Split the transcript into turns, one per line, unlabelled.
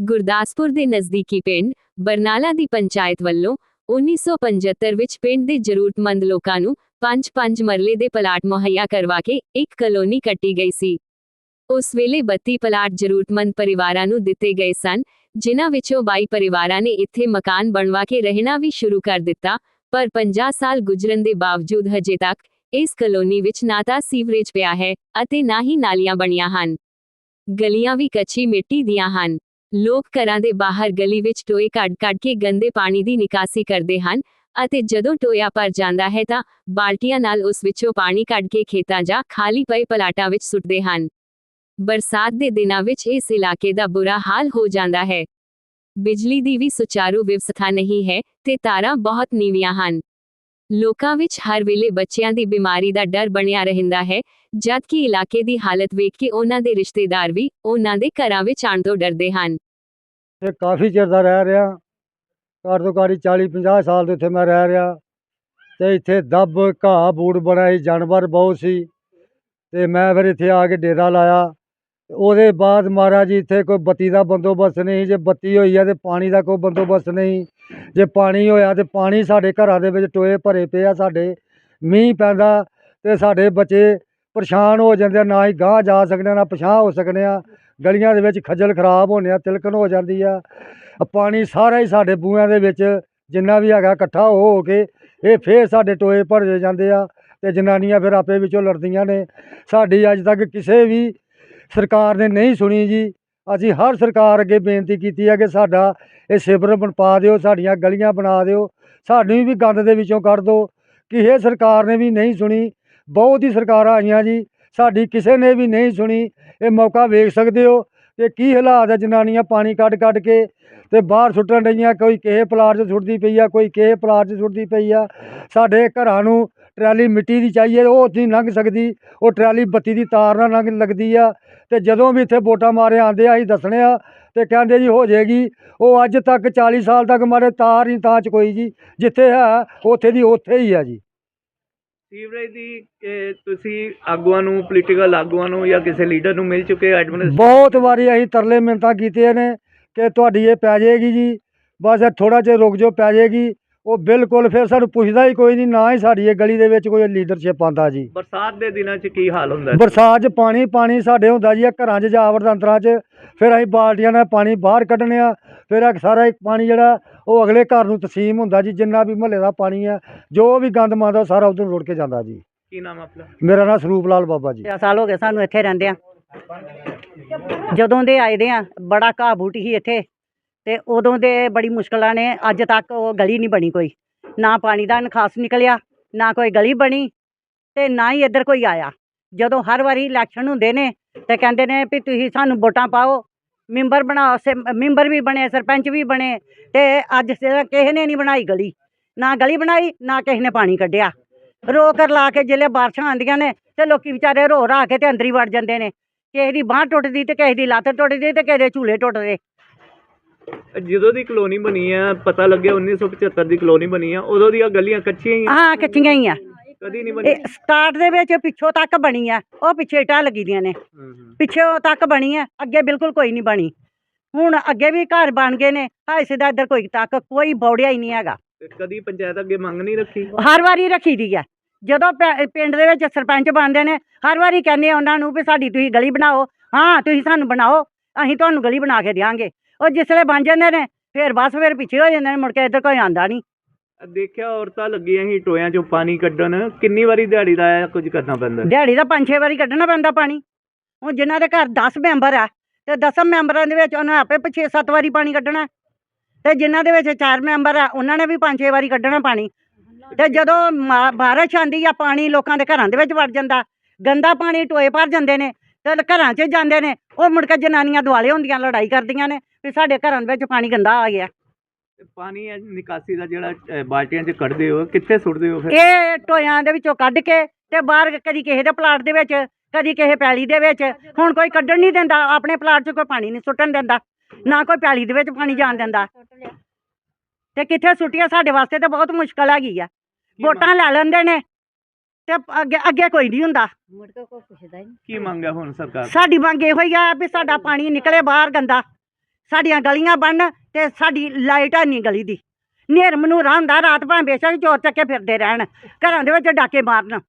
ਗੁਰਦਾਸਪੁਰ ਦੇ ਨਜ਼ਦੀਕੀ ਪਿੰਡ ਬਰਨਾਲਾ ਦੀ ਪੰਚਾਇਤ ਵੱਲੋਂ 1975 ਵਿੱਚ ਪਿੰਡ ਦੇ ਜ਼ਰੂਰਤਮੰਦ ਲੋਕਾਂ ਨੂੰ ਪੰਜ-ਪੰਜ ਮਰਲੇ ਦੇ ਪਲਾਟ ਮੁਹੱਈਆ ਕਰਵਾ ਕੇ ਇੱਕ ਕਲੋਨੀ ਕੱਟੀ ਗਈ ਸੀ। ਉਸ ਵੇਲੇ 32 ਪਲਾਟ ਜ਼ਰੂਰਤਮੰਦ ਪਰਿਵਾਰਾਂ ਨੂੰ ਦਿੱਤੇ ਗਏ ਸਨ, ਜਿਨ੍ਹਾਂ ਵਿੱਚੋਂ 22 ਪਰਿਵਾਰਾਂ ਨੇ ਇੱਥੇ ਮਕਾਨ ਬਣਵਾ ਕੇ ਰਹਿਣਾ ਵੀ ਸ਼ੁਰੂ ਕਰ ਦਿੱਤਾ, ਪਰ 50 ਸਾਲ ਗੁਜ਼ਰਨ ਦੇ ਬਾਵਜੂਦ ਹਜੇ ਤੱਕ ਇਸ ਕਲੋਨੀ ਵਿੱਚ ਨਾ ਤਾਂ ਸੀਵਰੇਜ ਪਿਆ ਹੈ ਅਤੇ ਨਾ ਹੀ ਨਾਲੀਆਂ ਬਣੀਆਂ ਹਨ। ਗਲੀਆਂ ਵੀ ਕੱਚੀ ਮਿੱਟੀ ਦੀਆਂ ਹਨ। ਲੋਕ ਘਰਾਂ ਦੇ ਬਾਹਰ ਗਲੀ ਵਿੱਚ ਟੋਏ ਕੱਢ-ਕੱਢ ਕੇ ਗੰਦੇ ਪਾਣੀ ਦੀ ਨਿਕਾਸੀ ਕਰਦੇ ਹਨ ਅਤੇ ਜਦੋਂ ਟੋਇਆ ਭਰ ਜਾਂਦਾ ਹੈ ਤਾਂ ਬਾਲਟੀਆਂ ਨਾਲ ਉਸ ਵਿੱਚੋਂ ਪਾਣੀ ਕੱਢ ਕੇ ਖੇਤਾਂ ਜਾਂ ਖਾਲੀ ਪਏ ਪਲਾਟਾਂ ਵਿੱਚ ਸੁੱਟਦੇ ਹਨ। ਬਰਸਾਤ ਦੇ ਦਿਨਾਂ ਵਿੱਚ ਇਸ ਇਲਾਕੇ ਦਾ ਬੁਰਾ ਹਾਲ ਹੋ ਜਾਂਦਾ ਹੈ। ਬਿਜਲੀ ਦੀ ਵੀ ਸੁਚਾਰੂ ਵਿਵਸਥਾ ਨਹੀਂ ਹੈ ਤੇ ਤਾਰਾਂ ਬਹੁਤ ਨੀਵੀਆਂ ਹਨ। ਲੋਕਾਂ ਵਿੱਚ ਹਰ ਵੇਲੇ ਬੱਚਿਆਂ ਦੀ ਬਿਮਾਰੀ ਦਾ ਡਰ ਬਣਿਆ ਰਹਿੰਦਾ ਹੈ, ਜਦਕਿ ਇਲਾਕੇ ਦੀ ਹਾਲਤ ਵੇਖ ਕੇ ਉਹਨਾਂ ਦੇ ਰਿਸ਼ਤੇਦਾਰ ਵੀ ਉਹਨਾਂ ਦੇ ਘਰਾਂ ਵਿੱਚ ਆਉਣ ਤੋਂ ਡਰਦੇ ਹਨ।
ਤੇ ਕਾਫੀ ਚਿਰ ਦਾ ਰਹਿ ਰਿਹਾ। ਘੱਟ ਤੋਂ ਘੱਟ 40 50 ਸਾਲ ਦੇ ਇੱਥੇ ਮੈਂ ਰਹਿ ਰਿਹਾ। ਤੇ ਇੱਥੇ ਦੱਬ, ਘਾਹ, ਬੂੜ ਬੜਾ ਜਾਨਵਰ ਬਹੁਤ ਸੀ। ਤੇ ਮੈਂ ਫਿਰ ਇੱਥੇ ਆ ਕੇ ਡੇਰਾ ਲਾਇਆ। ਉਹਦੇ ਬਾਅਦ ਮਹਾਰਾਜ ਇੱਥੇ ਕੋਈ ਬੱਤੀ ਦਾ ਬੰਦੋਬਸਤ ਨਹੀਂ ਜੇ ਬੱਤੀ ਹੋਈ ਆ ਤੇ ਪਾਣੀ ਦਾ ਕੋਈ ਬੰਦੋਬਸਤ ਨਹੀਂ। ਜੇ ਪਾਣੀ ਹੋਇਆ ਤੇ ਪਾਣੀ ਸਾਡੇ ਘਰਾਂ ਦੇ ਵਿੱਚ ਟੋਏ ਭਰੇ ਪਏ ਆ ਸਾਡੇ, ਮੀਂਹ ਪੈਂਦਾ ਤੇ ਸਾਡੇ ਬੱਚੇ ਪਰੇਸ਼ਾਨ ਹੋ ਜਾਂਦੇ ਆ, ਨਾ ਹੀ ਗਾਂਹ ਜਾ ਸਕਦੇ ਆ, ਨਾ ਪਛਾਹ ਹੋ ਸਕਦੇ ਆ, ਗਲੀਆਂ ਦੇ ਵਿੱਚ ਖੱਜਲ ਖਰਾਬ ਹੋਣੇ ਆ, ਤਿਲਕਣ ਹੋ ਜਾਂਦੀ ਆ। ਅ ਪਾਣੀ ਸਾਰਾ ਹੀ ਸਾਡੇ ਬੂਹਿਆਂ ਦੇ ਵਿੱਚ ਜਿੰਨਾ ਵੀ ਹੈਗਾ ਇਕੱਠਾ ਹੋ ਹੋ ਕੇ ਇਹ ਫੇਰ ਸਾਡੇ ਟੋਏ ਭਰੇ ਜਾਂਦੇ ਆ ਤੇ ਜਨਾਨੀਆਂ ਫਿਰ ਆਪੇ ਵਿੱਚੋਂ ਲੜਦੀਆਂ ਨੇ। ਸਾਡੀ ਅੱਜ ਤੱਕ ਕਿਸੇ ਵੀ ਸਰਕਾਰ ਨੇ ਨਹੀਂ ਸੁਣੀ ਜੀ। ਅਸੀਂ ਹਰ ਸਰਕਾਰ ਅੱਗੇ ਬੇਨਤੀ ਕੀਤੀ ਹੈ ਕਿ ਸਾਡਾ ਇਹ ਸਿਬਰ ਬਣਾ ਦਿਓ, ਸਾਡੀਆਂ ਗਲੀਆਂ ਬਣਾ ਦਿਓ ਸਾਨੂੰ ਵੀ ਗੰਦ ਦੇ ਵਿੱਚੋਂ ਕੱਢ ਦਿਓ ਕਿਸੇ ਸਰਕਾਰ ਨੇ ਵੀ ਨਹੀਂ ਸੁਣੀ, ਬਹੁਤ ਹੀ ਸਰਕਾਰਾਂ ਆਈਆਂ ਜੀ, ਸਾਡੀ ਕਿਸੇ ਨੇ ਵੀ ਨਹੀਂ ਸੁਣੀ, ਇਹ ਮੌਕਾ ਵੇਖ ਸਕਦੇ ਹੋ। ਕਿ ਕੀ ਹਾਲਾਤ ਹੈ ਜਨਾਨੀਆਂ ਪਾਣੀ ਕੱਢ ਕੱਢ ਕੇ ਤੇ ਬਾਹਰ ਸੁੱਟਣ ਡਈਆਂ, ਕੋਈ ਕਿਸੇ ਪਲਾਟ 'ਚ ਸੁੱਟਦੀ ਪਈ ਆ, ਕੋਈ ਕਿਸੇ ਪਲਾਟ 'ਚ ਸੁੱਟਦੀ ਪਈ ਆ। ਸਾਡੇ ਘਰਾਂ ਨੂੰ ਟਰਾਲੀ ਮਿੱਟੀ ਦੀ ਚਾਹੀਏ, ਉਹ ਨਹੀਂ ਲੰਘ ਸਕਦੀ, ਉਹ ਟਰਾਲੀ ਬੱਤੀ ਦੀ ਤਾਰ ਨਾਲ ਲੰਘ ਲੱਗਦੀ ਆ। ਤੇ ਜਦੋਂ ਵੀ ਇੱਥੇ ਵੋਟਾਂ ਮਾਰੇ ਆਉਂਦੇ ਆ, ਅਸੀਂ ਦੱਸਣੇ ਆ ਤੇ ਕਹਿੰਦੇ ਜੀ ਹੋ ਜਾਏਗੀ। ਉਹ ਅੱਜ ਤੱਕ 40 ਸਾਲ ਤੱਕ ਮਾਰੇ, ਤਾਰ ਨਹੀਂ ਤਾਂ ਚ ਕੋਈ ਜੀ, ਜਿੱਥੇ ਹੈ, ਉੱਥੇ ਦੀ ਉੱਥੇ ਹੀ ਆ ਜੀ।
ਸੀਵਰੇਜ ਦੀ ਇਹ ਤੁਸੀਂ ਆਗੂਆਂ ਨੂੰ ਪੋਲੀਟੀਕਲ ਆਗੂਆਂ ਨੂੰ ਜਾਂ ਕਿਸੇ ਲੀਡਰ ਨੂੰ ਮਿਲ ਚੁੱਕੇ ਐਡਮਿਨਿਸਟ੍ਰੇਸ਼ਨ
ਬਹੁਤ ਵਾਰੀ ਅਸੀਂ ਤਰਲੇ ਮਿੰਨਤਾਂ ਕੀਤੀਆਂ ਨੇ ਕਿ ਤੁਹਾਡੀ ਇਹ ਪੈ ਜਾਏਗੀ ਜੀ। ਬਸ ਥੋੜਾ ਜਿਹਾ ਰੁਕ ਜਾਓ, ਪੈ ਜਾਏਗੀ। ਉਹ ਬਿਲਕੁਲ ਫਿਰ ਸਾਨੂੰ ਪੁੱਛਦਾ ਹੀ ਕੋਈ ਨਹੀਂ ਨਾ ਹੀ ਸਾਡੀ ਇਹ ਗਲੀ ਦੇ ਵਿੱਚ ਕੋਈ ਲੀਡਰਸ਼ਿਪ ਆਉਂਦਾ ਜੀ।
ਬਰਸਾਤ ਦੇ ਦਿਨਾਂ 'ਚ ਕੀ ਹਾਲ ਹੁੰਦਾ ਹੈ
ਬਰਸਾਤ 'ਚ ਪਾਣੀ ਪਾਣੀ ਸਾਡੇ ਹੁੰਦਾ ਜੀ ਇਹ ਘਰਾਂ 'ਚ ਜਾਵੜ ਅੰਦਰਾਂ 'ਚ। ਫਿਰ ਅਸੀਂ ਬਾਲਟੀਆਂ ਨਾਲ ਪਾਣੀ ਬਾਹਰ ਕੱਢਣੇ ਆ ਫਿਰ ਇਹ ਸਾਰਾ ਇਹ ਪਾਣੀ ਜਿਹੜਾ ਉਹ ਅਗਲੇ ਘਰ ਨੂੰ ਤਸੀਮ ਹੁੰਦਾ ਜੀ ਜਿੰਨਾ ਵੀ ਮਹੱਲੇ ਦਾ ਪਾਣੀ ਆ ਜੋ ਵੀ ਗੰਦ ਮੰਦ ਆ ਉਹ ਸਾਰਾ ਉਧਰ ਰੁੜ ਕੇ ਜਾਂਦਾ ਜੀ।
ਕੀ ਨਾਮ ਆਪਣਾ?
ਮੇਰਾ ਨਾਮ ਸਰੂਪ ਲਾਲ ਬਾਬਾ ਜੀ।
10 ਸਾਲ ਹੋ ਗਏ ਸਾਨੂੰ ਇੱਥੇ ਰਹਿੰਦੇ ਆ ਜਦੋਂ ਦੇ ਆਏ ਦੇ ਆ ਬੜਾ ਘਾਹ ਬੂਟੀ ਸੀ ਇੱਥੇ। ਤੇ ਉਦੋਂ ਦੇ ਬੜੀ ਮੁਸ਼ਕਲਾਂ ਨੇ, ਅੱਜ ਤੱਕ ਉਹ ਗਲੀ ਨਹੀਂ ਬਣੀ ਕੋਈ। ਨਾ ਪਾਣੀ ਦਾ ਨਿਕਾਸ ਨਿਕਲਿਆ, ਨਾ ਕੋਈ ਗਲੀ ਬਣੀ ਤੇ ਨਾ ਹੀ ਇੱਧਰ ਕੋਈ ਆਇਆ। ਜਦੋਂ ਹਰ ਵਾਰੀ ਇਲੈਕਸ਼ਨ ਹੁੰਦੇ ਨੇ ਤੇ ਕਹਿੰਦੇ ਨੇ ਵੀ ਤੁਸੀਂ ਸਾਨੂੰ ਵੋਟਾਂ ਪਾਓ, ਮੈਂਬਰ ਬਣਾਓ ਸੇ, ਮੈਂਬਰ ਵੀ ਬਣੇ, ਸਰਪੰਚ ਵੀ ਬਣੇ ਤੇ ਅੱਜ ਸਿਰ ਕਿਸੇ ਨੇ ਨਹੀਂ ਬਣਾਈ ਗਲੀ। ਨਾ ਗਲੀ ਬਣਾਈ, ਨਾ ਕਿਸੇ ਨੇ ਪਾਣੀ ਕੱਢਿਆ। ਰੋ ਕਰ ਲਾ ਕੇ ਜਿਹੜੇ ਬਾਰਿਸ਼ਾਂ ਆਉਂਦੀਆਂ ਨੇ ਤੇ ਲੋਕੀ ਵਿਚਾਰੇ ਰੋ ਰਾ ਕੇ ਤੇ ਅੰਦਰ ਹੀ ਵੜ ਜਾਂਦੇ ਨੇ। ਕਿਸੇ ਦੀ ਬਾਂਹ ਟੁੱਟਦੀ ਤੇ ਕਿਸੇ ਦੀ ਲੱਤ ਟੁੱਟਦੀ ਤੇ ਕਿਸੇ ਦੇ ਝੂਲੇ ਟੁੱਟਦੇ।
ਜਦੋਂ ਦੀ ਕਲੋਨੀ ਬਣੀ ਆ ਪਤਾ ਲੱਗਿਆ 1975 ਦੀ ਕਲੋਨੀ ਬਣੀ ਆ ਉਦੋਂ ਦੀਆਂ ਗਲੀਆਂ ਕੱਚੀਆਂ ਹੀ ਆ।
ਹਾਂ ਕੱਚੀਆਂ ਹੀ ਆ।
ਕਦੀ ਨਹੀਂ ਬਣੀ।
ਇਹ ਸਟਾਰਟ ਦੇ ਵਿੱਚ ਪਿੱਛੋਂ ਤੱਕ ਬਣੀ ਆ ਉਹ ਪਿੱਛੇ ਇੱਟਾਂ ਲੱਗੀ ਦੀਆਂ ਨੇ।
ਹੂੰ, ਹੂੰ।
ਪਿੱਛੋਂ ਤੱਕ ਬਣੀ ਆ ਅੱਗੇ ਬਿਲਕੁਲ ਕੋਈ ਨਹੀਂ ਬਣੀ। ਹੁਣ ਅੱਗੇ ਵੀ ਘਰ ਬਣ ਗਏ ਨੇ ਹਾਏ ਸਿੱਧਾ ਇੱਧਰ ਕੋਈ ਤੱਕ ਕੋਈ ਬੌੜਿਆ ਹੀ ਨਹੀਂ ਹੈਗਾ।
ਤੇ ਕਦੀ ਪੰਚਾਇਤ ਅੱਗੇ ਮੰਗ ਨਹੀਂ ਰੱਖੀ?
ਹਰ ਵਾਰੀ ਰੱਖੀ ਦੀ ਆ। ਜਦੋਂ ਪੈ- ਪਿੰਡ ਦੇ ਵਿੱਚ ਸਰਪੰਚ ਬਣਦੇ ਨੇ ਹਰ ਵਾਰੀ ਕਹਿੰਦੇ ਆ ਉਹਨਾਂ ਨੂੰ ਵੀ ਸਾਡੀ ਤੁਸੀਂ ਗਲੀ ਬਣਾਓ। ਹਾਂ ਤੁਸੀਂ ਸਾਨੂੰ ਬਣਾਓ ਅਸੀਂ ਤੁਹਾਨੂੰ ਗਲੀ ਬਣਾ ਕੇ ਦਿਆਂਗੇ। ਉਹ ਜਿਸਲੇ ਬਣ ਜਾਂਦੇ ਨੇ ਫਿਰ ਬਸ ਫਿਰ ਪਿੱਛੇ ਹੋ ਜਾਂਦੇ ਨੇ ਮੁੜ ਕੇ ਇੱਧਰ ਕੋਈ ਆਂਦਾ ਨਹੀਂ।
ਦੇਖਿਆ ਔਰਤਾਂ ਲੱਗੀਆਂ ਸੀ ਟੋਇਆਂ 'ਚੋਂ ਪਾਣੀ ਕੱਢਣ ਕਿੰਨੀ ਵਾਰੀ ਦਿਹਾੜੀ ਦਾ ਕੁਝ ਕਰਨਾ ਪੈਂਦਾ?
ਦਿਹਾੜੀ ਦਾ ਪੰਜ ਛੇ ਵਾਰੀ ਕੱਢਣਾ ਪੈਂਦਾ ਪਾਣੀ। ਹੁਣ ਜਿਨ੍ਹਾਂ ਦੇ ਘਰ 10 ਮੈਂਬਰ ਆ ਤੇ 10 ਮੈਂਬਰਾਂ ਦੇ ਵਿੱਚ ਉਹਨਾਂ ਆਪੇ 6-7 ਵਾਰੀ ਪਾਣੀ ਕੱਢਣਾ। ਤੇ ਜਿਨ੍ਹਾਂ ਦੇ ਵਿੱਚ 4 ਮੈਂਬਰ ਆ ਉਹਨਾਂ ਨੇ ਵੀ ਪੰਜ ਛੇ ਵਾਰੀ ਕੱਢਣਾ ਪਾਣੀ। ਤੇ ਜਦੋਂ ਬਾਰਿਸ਼ ਆਂਦੀ ਆ ਪਾਣੀ ਲੋਕਾਂ ਦੇ ਘਰਾਂ ਦੇ ਵਿੱਚ ਵੜ ਜਾਂਦਾ। ਗੰਦਾ ਪਾਣੀ ਟੋਏ ਭਰ ਜਾਂਦੇ ਨੇ। ਤੇ ਘਰਾਂ 'ਚ ਜਾਂਦੇ ਨੇ। ਉਹ ਮੁੜ ਕੇ ਜਨਾਨੀਆਂ ਦੁਆਲੇ ਹੁੰਦੀਆਂ ਲੜਾਈ ਕਰਦੀਆਂ ਨੇ ਵੀ ਸਾਡੇ ਘਰਾਂ ਵਿੱਚ ਪਾਣੀ ਗੰਦਾ ਆ ਗਿਆ।
ਪਾਣੀ ਇਹ ਨਿਕਾਸੀ ਦਾ ਜਿਹੜਾ ਬਾਲਟੀਆਂ 'ਚ ਕੱਢਦੇ ਹੋ ਕਿੱਥੇ ਸੁੱਟਦੇ ਹੋ ਫਿਰ?
ਇਹ ਟੋਇਆਂ ਦੇ ਵਿੱਚੋਂ ਕੱਢ ਕੇ ਤੇ ਬਾਹਰ ਕਦੀ ਕਿਸੇ ਦੇ ਪਲਾਟ ਦੇ ਵਿੱਚ ਕਦੀ ਕਿਸੇ ਪੈਲੀ ਦੇ ਵਿੱਚ ਹੁਣ ਕੋਈ ਕੱਢਣ ਨਹੀਂ ਦਿੰਦਾ ਆਪਣੇ ਪਲਾਟ 'ਚ ਕੋਈ ਪਾਣੀ ਨਹੀਂ ਸੁੱਟਣ ਦਿੰਦਾ ਨਾ ਕੋਈ ਪੈਲੀ ਦੇ ਵਿੱਚ ਪਾਣੀ ਜਾਣ ਦਿੰਦਾ। ਤੇ ਕਿੱਥੇ ਸੁੱਟੀਆਂ ਸਾਡੇ ਵਾਸਤੇ ਤੇ ਬਹੁਤ ਮੁਸ਼ਕਲ ਹੈਗੀ ਆ। ਵੋਟਾਂ ਲੈ ਲੈਂਦੇ ਨੇ। ਤੇ ਅੱਗੇ ਅੱਗੇ ਕੋਈ ਨਹੀਂ ਹੁੰਦਾ।
ਕੀ ਮੰਗ ਹੁਣ ਸਰਕਾਰ
ਸਾਡੀ ਮੰਗ ਇਹੋ ਹੀ ਆ ਵੀ ਸਾਡਾ ਪਾਣੀ ਨਿਕਲੇ ਬਾਹਰ ਗੰਦਾ। ਸਾਡੀਆਂ ਗਲੀਆਂ ਬਣਨ ਤੇ ਸਾਡੀ ਲਾਈਟ ਆ ਨਹੀਂ ਗਲੀ ਦੀ। ਨੇਰ ਮਨੂਰਾ ਹੁੰਦਾ ਰਾਤ ਭਾਂ ਬੇਸ਼ੱਕ ਚੋਰ ਚੱਕੇ ਫਿਰਦੇ ਰਹਿਣ। ਘਰਾਂ ਦੇ ਵਿੱਚ ਡਾਕੇ ਮਾਰਨ।